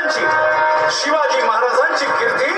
महाराजांची. शिवाजी महाराजांची कीर्ती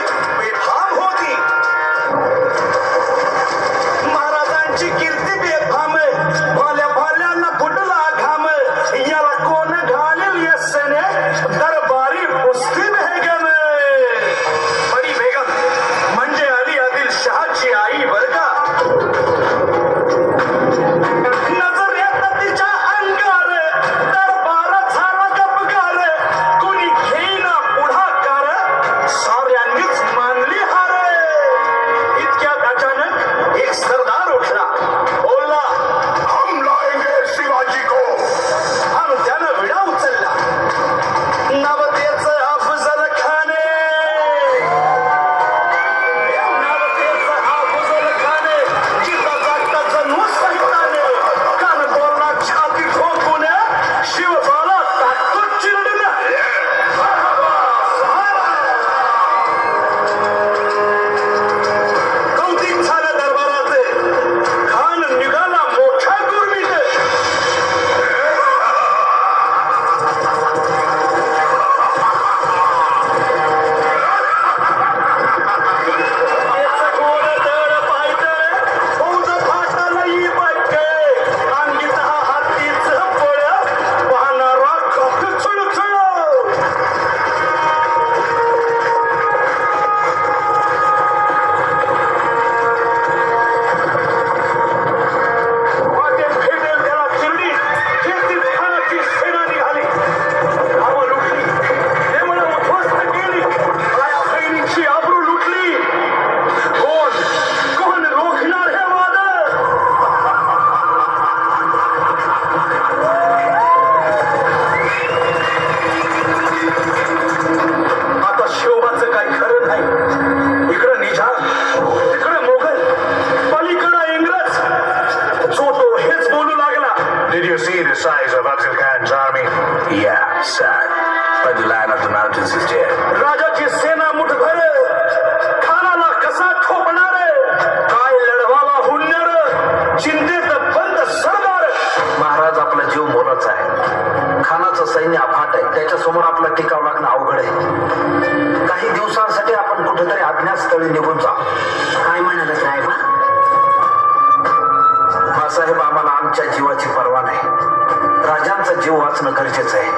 वाचणं गरजेचं आहे.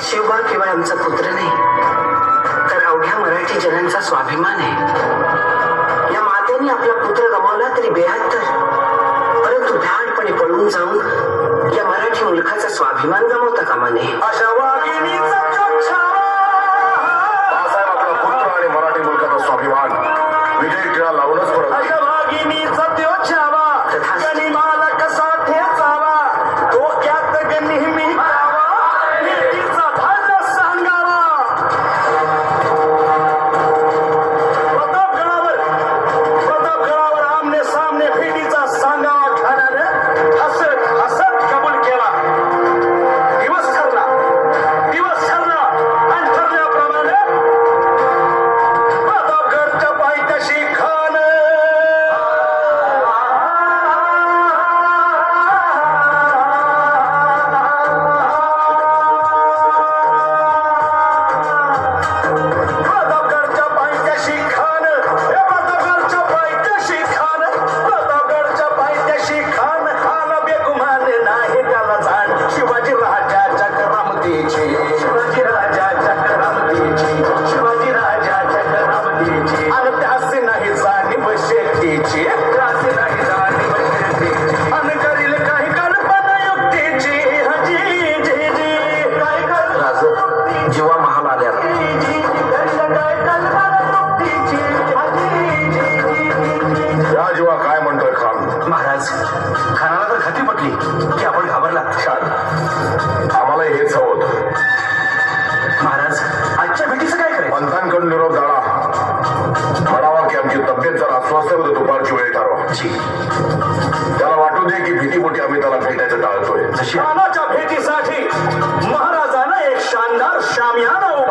शिवबा केवळ आमचा पुत्र नाही तर अवघ्या मराठी जनांचा स्वाभिमान आहे. या मातेने आपला पुत्र गमावला तरी बेहत्तर परंतु धाडपणे पळून जाऊन या मराठी मुलखाचा स्वाभिमान गमावता कामा नये. अशा I don't.